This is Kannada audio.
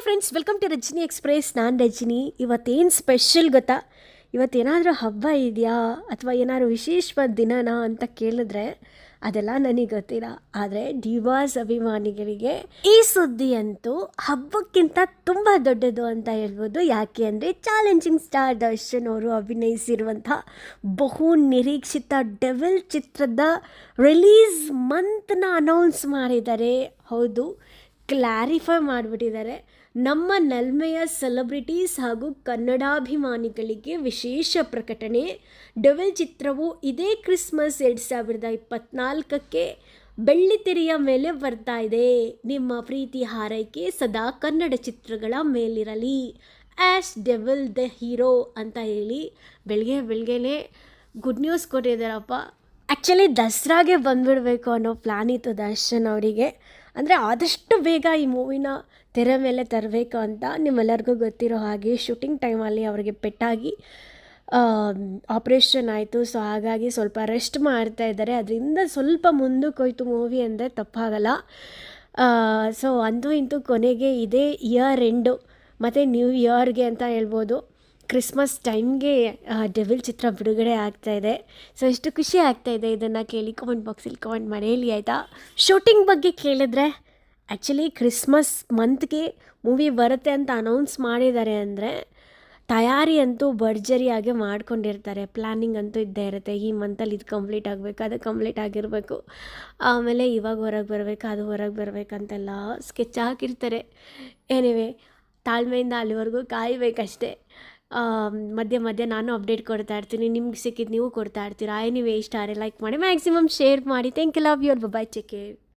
Hi friends welcome to Rajani Express ನಾನು ರಜಿನಿ. ಇವತ್ತೇನು ಸ್ಪೆಷಲ್ ಗೊತ್ತಾ? ಇವತ್ತೇನಾದರೂ ಹಬ್ಬ ಇದೆಯಾ? ಅಥವಾ ಏನಾದರೂ ವಿಶೇಷವಾದ ದಿನನಾ ಅಂತ ಕೇಳಿದ್ರೆ ಅದೆಲ್ಲ ನನಗೆ ಗೊತ್ತಿಲ್ಲ. ಆದರೆ ಡಿವಾಸ್ ಅಭಿಮಾನಿಗಳಿಗೆ ಈ ಸುದ್ದಿ ಅಂತೂ ಹಬ್ಬಕ್ಕಿಂತ ತುಂಬ ದೊಡ್ಡದು ಅಂತ ಹೇಳ್ಬೋದು. ಯಾಕೆ ಅಂದರೆ ಚಾಲೆಂಜಿಂಗ್ ಸ್ಟಾರ್ ದರ್ಶನ್ ಅವರು ಅಭಿನಯಿಸಿರುವಂಥ ಬಹು ನಿರೀಕ್ಷಿತ ಡೆವಿಲ್ ಚಿತ್ರದ ರಿಲೀಸ್ ಮಂತ್ನ ಅನೌನ್ಸ್ ಮಾಡಿದ್ದಾರೆ. ಹೌದು. ಕ್ಲಾರಿಫೈ ಮಾಡಿಬಿಟ್ಟಿದ್ದಾರೆ. ನಮ್ಮ ನಲ್ಮೆಯ ಸೆಲೆಬ್ರಿಟೀಸ್ ಹಾಗೂ ಕನ್ನಡಾಭಿಮಾನಿಗಳಿಗೆ ವಿಶೇಷ ಪ್ರಕಟಣೆ. ಡಬಲ್ ಚಿತ್ರವು ಇದೇ ಕ್ರಿಸ್ಮಸ್ ಎರಡು ಸಾವಿರದ ಇಪ್ಪತ್ನಾಲ್ಕಕ್ಕೆ ಬೆಳ್ಳಿತೆರೆಯ ಮೇಲೆ ಬರ್ತಾ ಇದೆ. ನಿಮ್ಮ ಪ್ರೀತಿ ಹಾರೈಕೆ ಸದಾ ಕನ್ನಡ ಚಿತ್ರಗಳ ಮೇಲಿರಲಿ. ಆ್ಯಶ್ ಡೆವಿಲ್ ದ ಹೀರೋ ಅಂತ ಹೇಳಿ ಬೆಳಗ್ಗೆ ಬೆಳಗ್ಗೆನೇ ಗುಡ್ ನ್ಯೂಸ್ ಕೊಟ್ಟಿದ್ದಾರಪ್ಪ. ಆ್ಯಕ್ಚುಲಿ ದಸರಾಗೆ ಬಂದ್ಬಿಡಬೇಕು ಅನ್ನೋ ಪ್ಲ್ಯಾನ್ ಇತ್ತು ದರ್ಶನ್ ಅವರಿಗೆ. ಅಂದರೆ ಆದಷ್ಟು ಬೇಗ ಈ ಮೂವಿನ ತೆರೆ ಮೇಲೆ ತರಬೇಕು ಅಂತ ನಿಮ್ಮೆಲ್ಲರಿಗೂ ಗೊತ್ತಿರೋ ಹಾಗೆ ಶೂಟಿಂಗ್ ಟೈಮಲ್ಲಿ ಅವರಿಗೆ ಪೆಟ್ಟಾಗಿ ಆಪ್ರೇಷನ್ ಆಯಿತು. ಸೊ ಹಾಗಾಗಿ ಸ್ವಲ್ಪ ರೆಸ್ಟ್ ಮಾಡ್ತಾ ಇದ್ದಾರೆ. ಅದರಿಂದ ಸ್ವಲ್ಪ ಮುಂದಕ್ಕೆ ಹೋಯ್ತು ಮೂವಿ ಅಂದರೆ ತಪ್ಪಾಗಲ್ಲ. ಸೊ ಅಂತೂ ಇಂತೂ ಕೊನೆಗೆ ಇದೇ ಇಯರ್ ಎಂಡು ಮತ್ತು ನ್ಯೂ ಇಯರ್ಗೆ ಅಂತ ಹೇಳ್ಬೋದು. ಕ್ರಿಸ್ಮಸ್ ಟೈಮ್ಗೆ ಡೆವಿಲ್ ಚಿತ್ರ ಬಿಡುಗಡೆ ಆಗ್ತಾ ಇದೆ. ಸೊ ಎಷ್ಟು ಖುಷಿ ಆಗ್ತಾ ಇದೆ ಇದನ್ನು ಕೇಳಿ ಕಮೆಂಟ್ ಬಾಕ್ಸಲ್ಲಿ ಕಮೆಂಟ್ ಮಾಡಿ ಆಯಿತಾ? ಶೂಟಿಂಗ್ ಬಗ್ಗೆ ಕೇಳಿದ್ರೆ ಆ್ಯಕ್ಚುಲಿ ಕ್ರಿಸ್ಮಸ್ ಮಂತ್ಗೆ ಮೂವಿ ಬರುತ್ತೆ ಅಂತ ಅನೌನ್ಸ್ ಮಾಡಿದ್ದಾರೆ ಅಂದರೆ, ತಯಾರಿ ಅಂತೂ ಭರ್ಜರಿಯಾಗೆ ಮಾಡ್ಕೊಂಡಿರ್ತಾರೆ. ಪ್ಲ್ಯಾನಿಂಗ್ ಅಂತೂ ಇದ್ದೇ ಇರುತ್ತೆ. ಈ ಮಂತಲ್ಲಿ ಇದು ಕಂಪ್ಲೀಟ್ ಆಗಬೇಕು, ಅದು ಕಂಪ್ಲೀಟ್ ಆಗಿರಬೇಕು. ಆಮೇಲೆ ಇವಾಗ ಹೊರಗೆ ಬರಬೇಕು, ಅದು ಹೊರಗೆ ಬರಬೇಕಂತೆಲ್ಲ ಸ್ಕೆಚ್ ಹಾಕಿರ್ತಾರೆ. ಏನಿವೆ ತಾಳ್ಮೆಯಿಂದ ಅಲ್ಲಿವರೆಗೂ ಕಾಯಬೇಕಷ್ಟೇ. ಮಧ್ಯೆ ಮಧ್ಯ ನಾನು ಅಪ್ಡೇಟ್ ಕೊಡ್ತಾ ಇರ್ತೀನಿ, ನಿಮ್ಗೆ ಸಿಕ್ಕಿದ್ದು ನೀವು ಕೊಡ್ತಾ ಇರ್ತೀರಾ? ಎನಿವೇ ಇಷ್ಟ ಲೈಕ್ ಮಾಡಿ ಮ್ಯಾಕ್ಸಿಮಮ್ ಶೇರ್ ಮಾಡಿ. Thank you love you bye check